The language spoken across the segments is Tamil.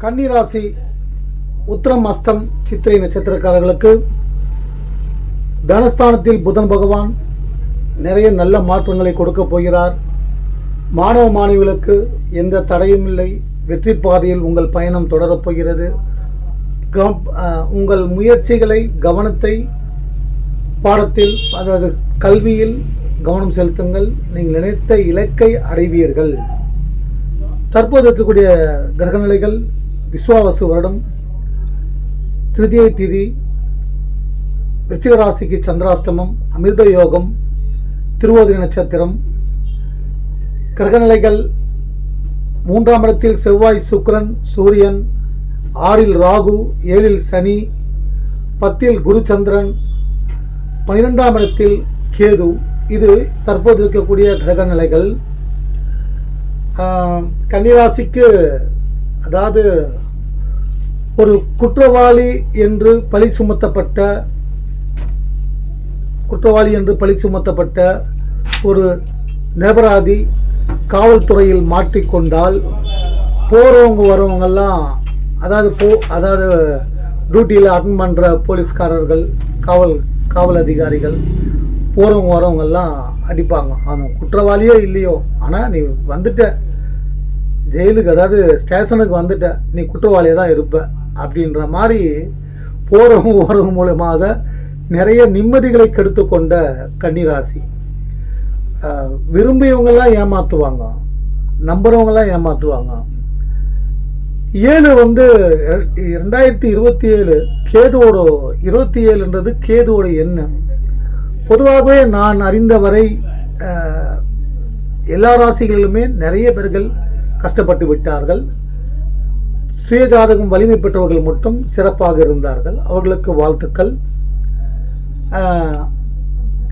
கன்னிராசி உத்திரம் அஸ்தம் சித்திரை நட்சத்திரக்காரர்களுக்கு தனஸ்தானத்தில் புதன் பகவான் நிறைய நல்ல மாற்றங்களை கொடுக்க போகிறார். மாணவ மாணவிகளுக்கு எந்த தடையும் இல்லை. வெற்றி பாதையில் உங்கள் பயணம் தொடரப் போகிறது. கம்- உங்கள் முயற்சிகளை கவனத்தை பாடத்தில் அதாவது கல்வியில் கவனம் செலுத்துங்கள். நீங்கள் நினைத்த இலக்கை அடைவீர்கள். தற்போது இருக்கக்கூடிய கிரகநிலைகள் விஸ்வாவசு வருடம் திருதியை திதி விருச்சிக ராசிக்கு சந்திராஷ்டமம் அமிர்த யோகம் திருவோதிரி நட்சத்திரம் கிரகநிலைகள் மூன்றாம் இடத்தில் செவ்வாய் சுக்ரன் சூரியன் ஆறில் ராகு ஏழில் சனி பத்தில் குரு சந்திரன் பன்னிரெண்டாம் இடத்தில் கேது. இது தற்போது இருக்கக்கூடிய கிரக நிலைகள் கன்னிராசிக்கு அதாவது ஒரு குற்றவாளி என்று பழி சுமத்தப்பட்ட குற்றவாளி என்று பழி சுமத்தப்பட்ட ஒரு நிரபராதி காவல்துறையில் மாட்டிக்கொண்டால் போகிறவங்க வரவங்கெல்லாம் அதாவது போ அதாவது டியூட்டியில் அட்டன் பண்ணுற போலீஸ்காரர்கள் காவல் காவல் அதிகாரிகள் போகிறவங்க வரவங்கெல்லாம் அடிப்பாங்க. அவன் குற்றவாளியோ இல்லையோ ஆனால் நீ வந்துட்ட. ஜெயிலுக்கு அதாவது ஸ்டேஷனுக்கு வந்துட்ட நீ குற்றவாளியாக தான் இருப்ப அப்படின்ற மாதிரி போகிறவங்க வரவங்க மூலமாக நிறைய நிம்மதிகளை கெடுத்து கொண்ட கன்னிராசி விரும்பியவங்கெல்லாம் ஏமாற்றுவாங்க நம்புறவங்கெல்லாம் ஏமாற்றுவாங்க ஏழு வந்து ரெண்டாயிரத்தி இருபத்தி ஏழு கேதுவோட இருபத்தி ஏழுன்றது கேதுவோட எண்ணம். பொதுவாகவே நான் அறிந்தவரை எல்லா ராசிகளிலுமே நிறைய பேர்கள் கஷ்டப்பட்டு விட்டார்கள். சுயஜாதகம் வலிமை பெற்றவர்கள் மட்டும் சிறப்பாக இருந்தார்கள். அவர்களுக்கு வாழ்த்துக்கள்.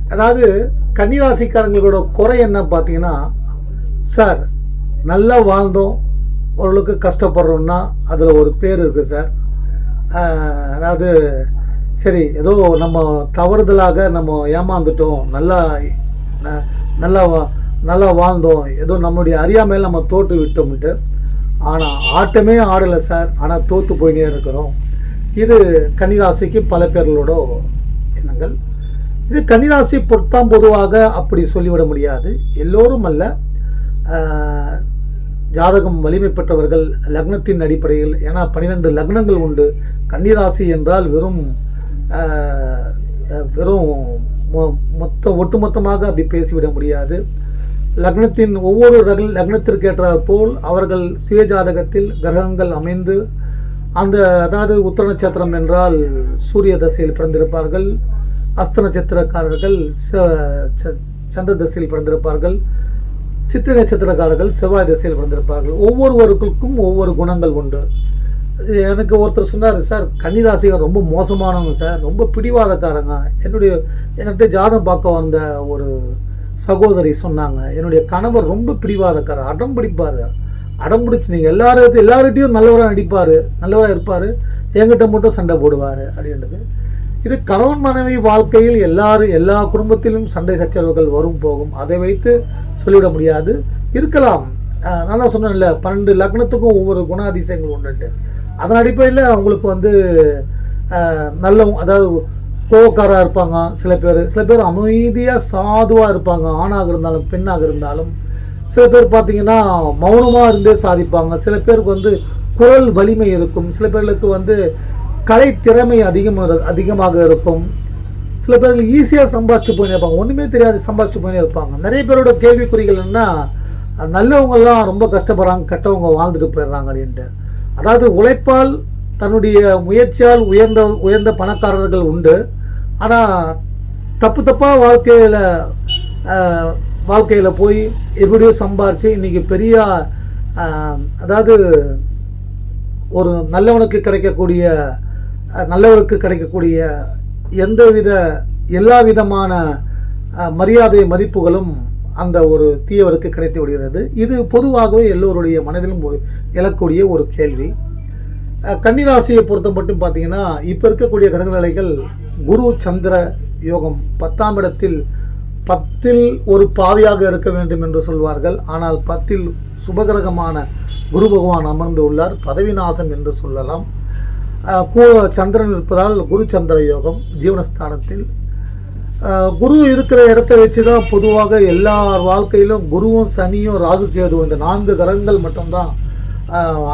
அதாவது கன்னிராசிக்காரங்களோட குறை என்ன பார்த்தீங்கன்னா சார் நல்லா வாழ்ந்தோம். ஓரளவுக்கு கஷ்டப்படுறோம்னா அதில் ஒரு பேர் இருக்குது சார். அதாவது சரி ஏதோ நம்ம தவறுதலாக நம்ம ஏமாந்துட்டோம். நல்லா நல்லா வா- நல்லா வாழ்ந்தோம். ஏதோ நம்மளுடைய அறியாமையில் நம்ம தோற்று விட்டோம்ட்டு. ஆனால் ஆட்டமே ஆடலை சார். ஆனால் தோற்று போயினே இருக்கிறோம். இது கன்னிராசிக்கு பல பேர்களோட எண்ணங்கள். இது கன்னிராசி பொறுத்தான் பொதுவாக அப்படி சொல்லிவிட முடியாது. எல்லோரும் அல்ல. ஜாதகம் வலிமை பெற்றவர்கள் லக்னத்தின் அடிப்படையில் ஏன்னா பன்னிரெண்டு லக்னங்கள் உண்டு. கன்னிராசி என்றால் வெறும் வெறும் மொ- மொத்த ஒட்டுமொத்தமாக அப்படி பேசிவிட முடியாது. லக்னத்தின் ஒவ்வொரு ரக- லக்னத்திற்கு போல் அவர்கள் சுயஜாதகத்தில் கிரகங்கள் அமைந்து அந்த அதாவது உத்தர நட்சத்திரம் என்றால் சூரிய தசையில் பிறந்திருப்பார்கள் அஸ்த நட்சத்திரக்காரர்கள் ச- ச- சந்திர தசையில் பிறந்திருப்பார்கள் சித்திரை நட்சத்திரக்காரர்கள் செவ்வாய் திசையில் பிறந்திருப்பார்கள். ஒவ்வொருவருக்கும் ஒவ்வொரு குணங்கள் உண்டு. எனக்கு ஒருத்தர் சொன்னார் சார் கன்னிராசிகள் ரொம்ப மோசமானவங்க சார். ரொம்ப பிடிவாதக்காரங்க. என்னுடைய என்கிட்ட ஜாதகம் பார்க்க வந்த ஒரு சகோதரி சொன்னாங்க என்னுடைய கணவர் ரொம்ப பிடிவாதக்காரர் அடம் பிடிப்பார். அடம் பிடிச்சி நீங்கள் எல்லாரும் எல்லார்கிட்டையும் நல்லவராக நடிப்பார் நல்லவராக இருப்பார். என்கிட்ட மட்டும் சண்டை போடுவார் அப்படின்றது. இது கணவன் மனைவி வாழ்க்கையில் எல்லாரும் எல்லா குடும்பத்திலும் சண்டை சச்சரவுகள் வரும் போகும். அதை வைத்து சொல்லிவிட முடியாது. இருக்கலாம். நான் தான் சொன்னேன்ல பன்னெண்டு லக்னத்துக்கும் ஒவ்வொரு குணாதிசயங்கள் உண்டுட்டு அதன் அடிப்படையில் அவங்களுக்கு வந்து நல்ல அதாவது கோவக்காராக இருப்பாங்க சில பேர். சில பேர் அமைதியாக சாதுவாக இருப்பாங்க. ஆணாக இருந்தாலும் பெண்ணாக இருந்தாலும். சில பேர் பார்த்தீங்கன்னா மௌனமாக இருந்தே சாதிப்பாங்க. சில பேருக்கு வந்து குரல் வலிமை இருக்கும். சில பேர்களுக்கு வந்து கலை திறமை அதிகமாக அதிகமாக இருக்கும். சில பேர்கள் ஈஸியாக சம்பாதிச்சு போயினே இருப்பாங்க. ஒன்றுமே தெரியாது சம்பாதிச்சு போயினே இருப்பாங்க. நிறைய பேரோட கேள்விக்குறிகள் என்ன நல்லவங்கெல்லாம் ரொம்ப கஷ்டப்படுறாங்க கெட்டவங்க வாழ்ந்துட்டு போயிடுறாங்க அப்படின்ட்டு. அதாவது உழைப்பால் தன்னுடைய முயற்சியால் உயர்ந்த உயர்ந்த பணக்காரர்கள் உண்டு. ஆனால் தப்பு தப்பாக வாழ்க்கையில் வாழ்க்கையில் போய் எப்படியோ சம்பாரித்து இன்றைக்கி பெரிய அதாவது ஒரு நல்லவனுக்கு கிடைக்கக்கூடிய நல்லவனுக்கு கிடைக்கக்கூடிய எந்தவித எல்லா விதமான மரியாதை மதிப்புகளும் அந்த ஒரு தீயவருக்கு கிடைத்து விடுகிறது. இது பொதுவாகவே எல்லோருடைய மனதிலும் எழக்கூடிய ஒரு கேள்வி. கன்னிராசியை பொறுத்த மட்டும் பார்த்தீங்கன்னா இப்போ இருக்கக்கூடிய கிரகநிலைகள் குரு சந்திர யோகம் பத்தாம் இடத்தில் பத்தில் ஒரு பாவியாக இருக்க வேண்டும் என்று சொல்வார்கள். ஆனால் பத்தில் சுபகிரகமான குரு பகவான் அமர்ந்து உள்ளார். பதவி நாசம் என்று சொல்லலாம். கு- சந்திரன் இருப்பதால் குரு சந்திர யோகம் ஜீவனஸ்தானத்தில். குரு இருக்கிற இடத்த வச்சு தான் பொதுவாக எல்லார் வாழ்க்கையிலும் குருவும் சனியும் ராகு கேதுவும் இந்த நான்கு கிரகங்கள் மட்டும்தான்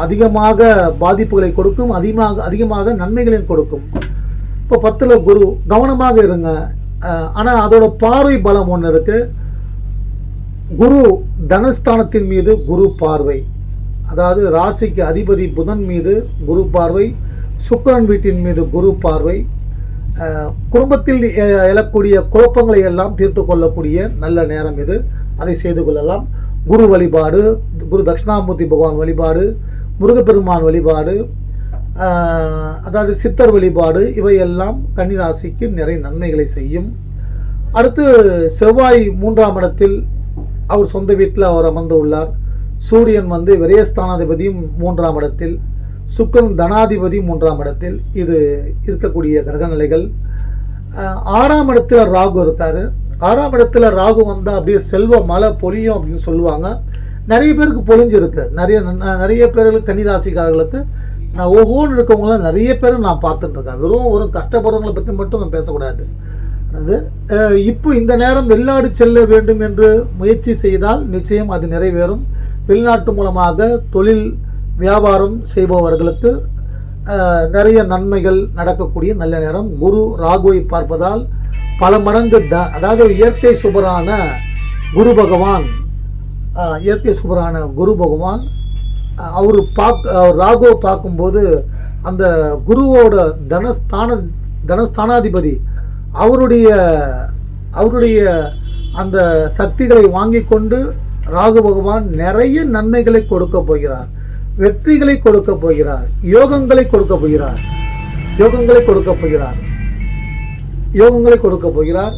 அதிகமாக பாதிப்புகளை கொடுக்கும் அதிகமாக அதிகமாக நன்மைகளையும் கொடுக்கும். இப்போ பத்தில் குரு கவனமாக இருங்க. ஆனால் அதோட பார்வை பலம் ஒன்று இருக்கு. குரு தனஸ்தானத்தின் மீது குரு பார்வை. அதாவது ராசிக்கு அதிபதி புதன் மீது குரு பார்வை சுக்கிரன் வீட்டின் மீது குரு பார்வை. குடும்பத்தில் எழக்கூடிய குழப்பங்களை எல்லாம் தீர்த்து கொள்ளக்கூடிய நல்ல நேரம் இது. அதை செய்து கொள்ளலாம். குரு வழிபாடு குரு தட்சிணாமூர்த்தி பகவான் வழிபாடு முருகப்பெருமான் வழிபாடு அதாவது சித்தர் வழிபாடு இவையெல்லாம் கன்னிராசிக்கு நிறைய நன்மைகளை செய்யும். அடுத்து செவ்வாய் மூன்றாம் இடத்தில் அவர் சொந்த வீட்டில் அவர் அமர்ந்து உள்ளார். சூரியன் வந்து விரயஸ்தானாதிபதியும் மூன்றாம் இடத்தில் சுக்கரன் தனாதிபதி மூன்றாம் இடத்தில். இது இருக்கக்கூடிய கிரக நிலைகள் ஆறாம் இடத்தில் ராகு இருக்கார். ஆறாம் இடத்துல ராகு வந்தால் அப்படியே செல்வ மழை பொழியும் அப்படின்னு சொல்லுவாங்க. நிறைய பேருக்கு பொழிஞ்சிருக்கு. நிறைய நிறைய பேர்களுக்கு கன்னிராசிக்காரர்களுக்கு நான் ஒவ்வொன்று இருக்கவங்கள நிறைய பேர் நான் பார்த்துட்டுருக்கேன் வெறும் ஒரு கஷ்டப்படுறவங்களை பற்றி மட்டும் நான் பேசக்கூடாது. அது இப்போ இந்த நேரம் வெளிநாடு செல்ல வேண்டும் என்று முயற்சி செய்தால் நிச்சயம் அது நிறைவேறும். வெளிநாட்டு மூலமாக தொழில் வியாபாரம் செய்பவர்களுக்கு நிறைய நன்மைகள் நடக்கக்கூடிய நல்ல நேரம். குரு ராகுவை பார்ப்பதால் பல மடங்கு த அதாவது இயற்கை சுபரான குரு பகவான் இயற்கை சுபரான குரு பகவான் அவர் பார்க்க அவர் ராகுவை பார்க்கும்போது அந்த குருவோட தனஸ்தான தனஸ்தானாதிபதி அவருடைய அவருடைய அந்த சக்திகளை வாங்கி கொண்டு ராகு பகவான் நிறைய நன்மைகளை கொடுக்க போகிறார். வெற்றிகளை கொடுக்க போகிறார். யோகங்களை கொடுக்க போகிறார். யோகங்களை கொடுக்க போகிறார். யோகங்களை கொடுக்க போகிறார்.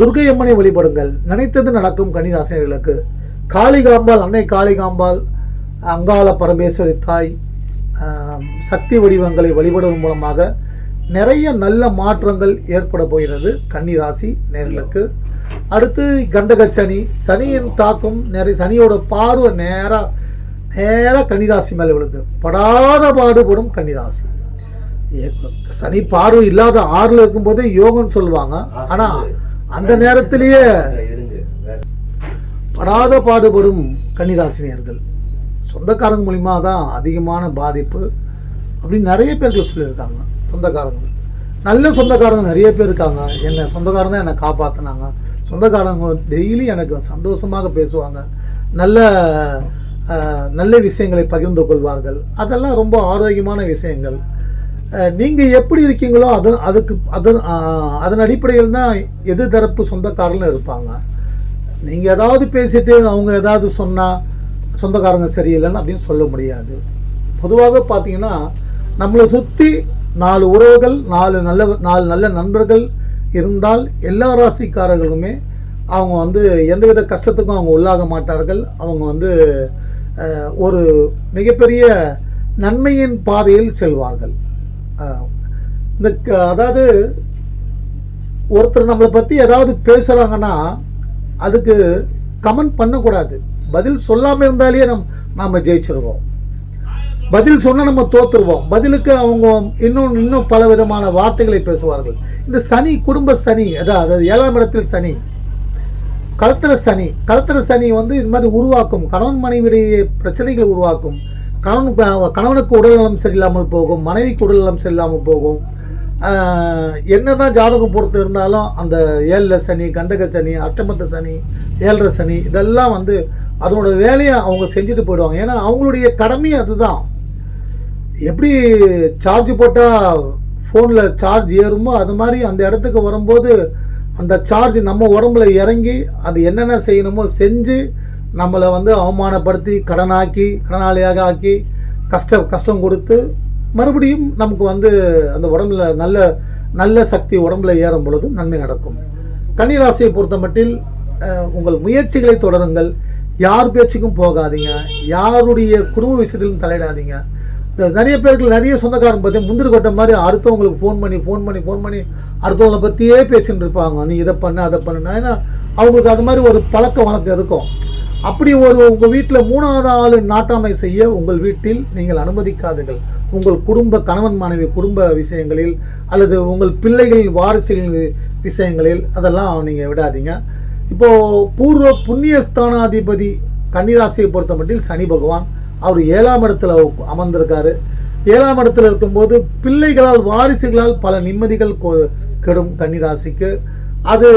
துர்கை அம்மனை வழிபடுங்கள். நினைத்தது நடக்கும் கன்னிராசினர்களுக்கு காளிகாம்பாள் அன்னை காளிகாம்பாள் அங்காள பரமேஸ்வரி தாய் சக்தி வடிவங்களை வழிபடுவதன் மூலமாக நிறைய நல்ல மாற்றங்கள் ஏற்பட போகிறது கன்னிராசி நேர்களுக்கு. அடுத்து கண்டக சனி. சனியின் தாக்கம் நிறைய சனியோட பார்வை நேராக நேராக கன்னிராசி மேலே விழுது. படாத பாடுபடும் கன்னிராசி. சனி பார்வை இல்லாத ஆறுல இருக்கும்போதே யோகம்னு சொல்லுவாங்க. ஆனா அந்த நேரத்திலேயே படாத பாடுபடும் கன்னிராசினியர்கள். சொந்தக்காரங்க மூலிமா தான் அதிகமான பாதிப்பு அப்படின்னு நிறைய பேர்கள் சொல்லியிருக்காங்க. சொந்தக்காரங்க. நல்ல சொந்தக்காரங்க நிறைய பேர் இருக்காங்க. என்னை சொந்தக்காரங்க தான் என்னை காப்பாற்றினாங்க சொந்தக்காரங்க டெய்லி எனக்கு சந்தோஷமாக பேசுவாங்க. நல்ல நல்ல விஷயங்களை பகிர்ந்து கொள்வார்கள். அதெல்லாம் ரொம்ப ஆரோக்கியமான விஷயங்கள். நீங்கள் எப்படி இருக்கீங்களோ அது அதுக்கு அதன் அதன் அடிப்படையில் தான் எது தரப்பு சொந்தக்காரங்களும் இருப்பாங்க. நீங்கள் ஏதாவது பேசிட்டு அவங்க ஏதாவது சொன்னால் சொந்தக்காரங்க சரியில்லைன்னு அப்படின்னு சொல்ல முடியாது. பொதுவாக பார்த்தீங்கன்னா நம்மளை சுற்றி நாலு உறவுகள் நாலு நல்ல நாலு நல்ல நண்பர்கள் இருந்தால் எல்லா ராசிக்காரர்களுமே அவங்க வந்து எந்தவித கஷ்டத்துக்கும் அவங்க உள்ளாக மாட்டார்கள். அவங்க வந்து ஒரு மிகப்பெரிய நன்மையின் பாதையில் செல்வார்கள். இந்த க- அதாவது ஒருத்தர் நம்மளை பற்றி ஏதாவது பேசுகிறாங்கன்னா அதுக்கு கமெண்ட் பண்ணக்கூடாது. பதில் சொல்லாமல் இருந்தாலே நம் நாம் ஜெயிச்சிருவோம். பதில் சொன்னால் நம்ம தோற்றுருவோம் பதிலுக்கு அவங்க இன்னும் இன்னும் பல விதமான வார்த்தைகளை பேசுவார்கள். இந்த சனி குடும்ப சனி அதான் அதாவது ஏழாம் இடத்தில் சனி கலத்திர சனி கலத்திர சனி வந்து இது மாதிரி உருவாக்கும். கணவன் மனைவியுடைய பிரச்சனைகளை உருவாக்கும். கணவன் கணவனுக்கு உடல்நலம் சரியில்லாமல் போகும் மனைவிக்கு உடல்நலம் சரியில்லாமல் போகும். என்னதான் ஜாதகம் பொறுத்து இருந்தாலும் அந்த ஏழில் சனி கண்டக சனி அஷ்டமத்த சனி ஏழரை சனி இதெல்லாம் வந்து அதனோட வேலையை அவங்க செஞ்சுட்டு போயிடுவாங்க. ஏன்னா அவங்களுடைய கடமை அதுதான். எப்படி சார்ஜ் போட்டால் ஃபோனில் சார்ஜ் ஏறுமோ அது மாதிரி அந்த இடத்துக்கு வரும்போது அந்த சார்ஜ் நம்ம உடம்புல இறங்கி அது என்னென்ன செய்யணுமோ செஞ்சு நம்மளை வந்து அவமானப்படுத்தி கடனாக்கி கடனாளியாக ஆக்கி கஷ்ட கஷ்டம் கொடுத்து மறுபடியும் நமக்கு வந்து அந்த உடம்புல நல்ல நல்ல சக்தி உடம்புல ஏறும் பொழுது நன்மை நடக்கும். கன்னிராசியை பொறுத்த மட்டில் உங்கள் முயற்சிகளை தொடருங்கள். யார் பேச்சுக்கும் போகாதீங்க. யாருடைய குடும்ப விஷயத்திலும் தலையிடாதீங்க. நிறைய பேருக்கு நிறைய சொந்தக்காரங்க பற்றி முந்திரி கொட்டை மாதிரி அடுத்தவங்களுக்கு ஃபோன் பண்ணி ஃபோன் பண்ணி ஃபோன் பண்ணி அடுத்தவங்களை பற்றியே பேசின்னு இருப்பாங்க. நீ இதை பண்ணு அதை பண்ணுனா ஏன்னா அவங்களுக்கு அது மாதிரி ஒரு பழக்க வழக்கம் இருக்கும். அப்படி ஒரு உங்கள் வீட்டில் மூணாவது ஆள் நாட்டாமை செய்ய உங்கள் வீட்டில் நீங்கள் அனுமதிக்காதீர்கள் உங்கள் குடும்ப கணவன் மனைவி குடும்ப விஷயங்களில் அல்லது உங்கள் பிள்ளைகளின் வாரிசுகளின் வி- விஷயங்களில் அதெல்லாம் நீங்கள் விடாதீங்க. இப்போது பூர்வ புண்ணிய ஸ்தானாதிபதி கன்னிராசியை பொறுத்த மட்டில் சனி பகவான் அவர் ஏழாம் இடத்துல அமர்ந்திருக்காரு. ஏழாம் இடத்துல இருக்கும்போது பிள்ளைகளால் வாரிசுகளால் பல நிம்மதிகள் கொ- கெடும் கன்னிராசிக்கு. அது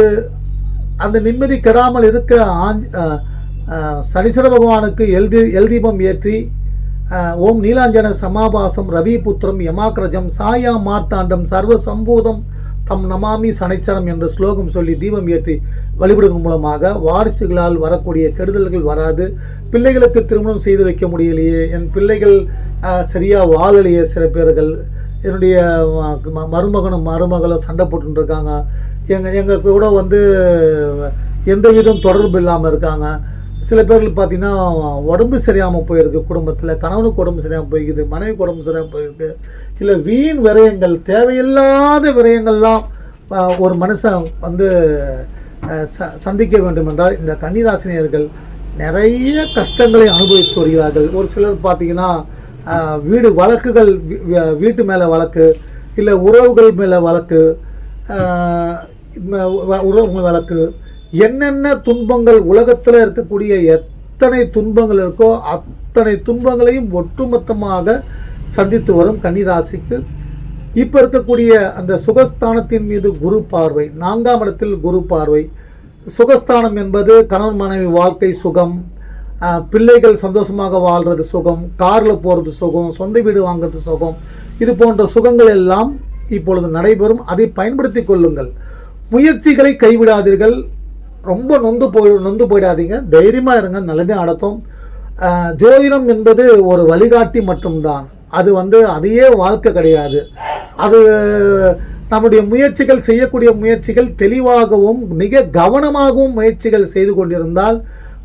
அந்த நிம்மதி கெடாமல் இருக்க ஆஞ்ச சனீஸ்வர பகவானுக்கு எல்தி எல்தீபம் ஏற்றி ஓம் நீலாஞ்சன சமாபாசம் ரவிபுத்திரம் யமாக்ரஜம் சாயா மார்த்தாண்டம் சர்வ சம்பூதம் தம் நமாமி சனைச்சரம் என்ற ஸ்லோகம் சொல்லி தீபம் ஏற்றி வழிபடுவதன் மூலமாக வாரிசுகளால் வரக்கூடிய கெடுதல்கள் வராது. பிள்ளைகளுக்கு திருமணம் செய்து வைக்க முடியலையே. என் பிள்ளைகள் சரியாக வாழலையே சில பேர்கள். என்னுடைய ம- மருமகனும் மருமகளும் சண்டை போட்டுருக்காங்க எங்கள் எங்கள் கூட வந்து எந்த விதம் தொடர்பு இல்லாமல் இருக்காங்க. சில பேர்கள் பார்த்தீங்கன்னா உடம்பு சரியாமல் போயிருக்கு குடும்பத்தில் கணவனுக்கு உடம்பு சரியாமல் போயிருக்குது மனைவிக்கு உடம்பு சரியாமல் போயிருக்கு இல்லை வீண் விரயங்கள் தேவையில்லாத விரயங்கள்லாம் ஒரு மனுஷன் வந்து ச சந்திக்க வேண்டும் என்றால் இந்த கன்னிராசினியர்கள் நிறைய கஷ்டங்களை அனுபவித்து வருகிறார்கள். ஒரு சிலர் பார்த்தீங்கன்னா வீடு வழக்குகள் வீட்டு மேலே வழக்கு இல்லை உறவுகள் மேலே வழக்கு உறவுகள் வழக்கு என்னென்ன துன்பங்கள் உலகத்தில் இருக்கக்கூடிய எத்தனை துன்பங்கள் இருக்கோ அத்தனை துன்பங்களையும் ஒட்டுமொத்தமாக சந்தித்து வரும் கன்னிராசிக்கு. இப்போ இருக்கக்கூடிய அந்த சுகஸ்தானத்தின் மீது குரு பார்வை நான்காம் இடத்தில் குரு பார்வை. சுகஸ்தானம் என்பது கணவன் மனைவி வாழ்க்கை சுகம் பிள்ளைகள் சந்தோஷமாக வாழ்கிறது சுகம் காரில் போகிறது சுகம் சொந்த வீடு வாங்குறது சுகம். இது போன்ற சுகங்கள் எல்லாம் இப்பொழுது நடைபெறும். அதை பயன்படுத்தி கொள்ளுங்கள். முயற்சிகளை கைவிடாதீர்கள். ரொம்ப நொந்து போய் நொந்து போயிடாதீங்க. தைரியமாக இருங்க நல்லதே நடத்தும் ஜோதிடம் என்பது ஒரு வழிகாட்டி மட்டும்தான். அது வந்து அதையே வாழ்க்கை கிடையாது. அது நம்முடைய முயற்சிகள் செய்யக்கூடிய முயற்சிகள் தெளிவாகவும் மிக கவனமாகவும் முயற்சிகள் செய்து கொண்டிருந்தால்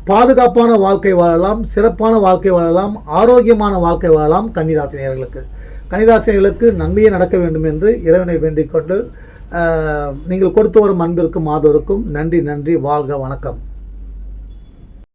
பாதுகாப்பான வாழ்க்கை வாழலாம் சிறப்பான வாழ்க்கை வாழலாம் ஆரோக்கியமான வாழ்க்கை வாழலாம் கன்னிராசினியர்களுக்கு. கன்னிராசினியர்களுக்கு நன்மையே நடக்க வேண்டும் என்று இறைவனை வேண்டிக் கொண்டு நீங்கள் கொடுத்து வரும் அன்பிற்கும் ஆதரவுக்கும் நன்றி நன்றி வாழ்க வணக்கம்.